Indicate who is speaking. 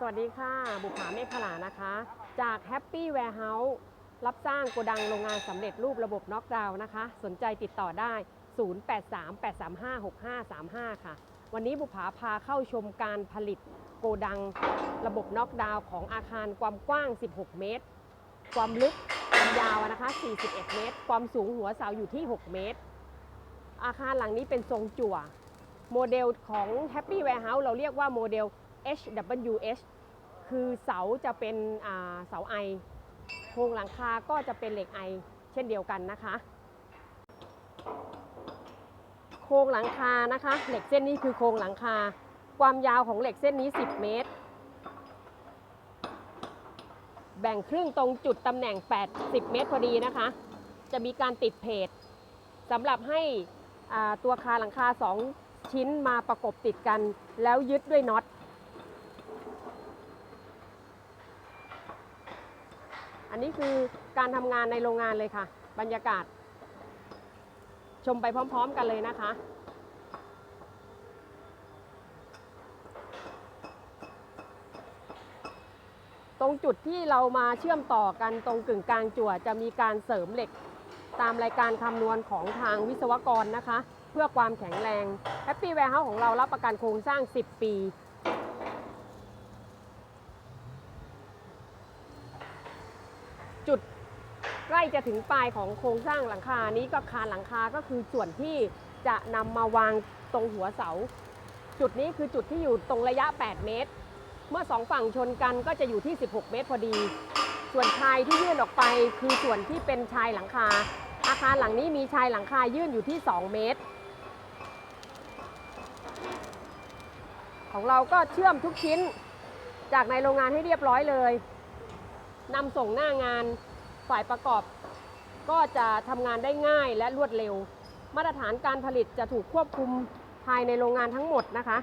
Speaker 1: สวัสดีค่ะ บุภาเมฆขลานะคะ จาก Happy Warehouse รับสร้างโกดังโรงงานสำเร็จรูประบบน็อกดาวน์นะคะ สนใจติดต่อได้ 0838356535 ค่ะ วันนี้บุภาพาเข้าชมการผลิตโกดังระบบน็อกดาวน์ของอาคารความกว้าง 16 เมตร ความลึกความยาวนะคะ 41 เมตร ความสูงหัวเสาอยู่ที่ 6 เมตร อาคารหลังนี้เป็นทรงจั่ว โมเดลของ Happy Warehouse เราเรียกว่าโมเดล HWH คือเสาจะเป็นเสาไอโครงหลังคาก็จะเป็นเหล็กไอเช่นเดียวกันนะคะ โครงหลังคานะคะ เหล็กเส้นนี้คือโครงหลังคา ความยาวของเหล็กเส้นนี้ 10 เมตร แบ่งครึ่งตรงจุดตำแหน่ง 80 เมตรพอดีนะคะ จะมีการติดเพจสำหรับให้ตัวคาหลังคา 2 ชิ้นมาประกบติดกัน แล้วยึดด้วยน็อต นนี้คือการทำงานในโรงงานเลยค่ะ บรรยากาศ ชมไปพร้อม ๆ กันเลยนะคะ ตรงจุดที่เรามาเชื่อมต่อกันตรงกึ่งกลางจั่วจะมีการเสริมเหล็ก ตามรายการคำนวณของทางวิศวกรนะคะ เพื่อความแข็งแรง Happy Warehouse ของเรารับประกันโครงสร้าง 10 ปี จุดใกล้จะถึงปลายของโครงสร้างหลังคานี้ก็คานหลังคาก็คือส่วนที่จะนำมาวางตรงหัวเสา จุดนี้คือจุดที่อยู่ตรงระยะ 8 เมตร เมื่อสองฝั่งชนกันก็จะอยู่ที่ 16 เมตรพอดี ส่วนชายที่ยื่นออกไปคือส่วนที่เป็นชายหลังคา อาคารหลังนี้มีชายหลังคายื่นอยู่ที่ 2 เมตร ของเราก็เชื่อมทุกชิ้นจากในโรงงานให้เรียบร้อยเลย นำส่งหน้างานฝ่ายประกอบ ก็จะทำงานได้ง่ายและรวดเร็ว มาตรฐานการผลิตจะถูกควบคุมภายในโรงงานทั้งหมดนะคะ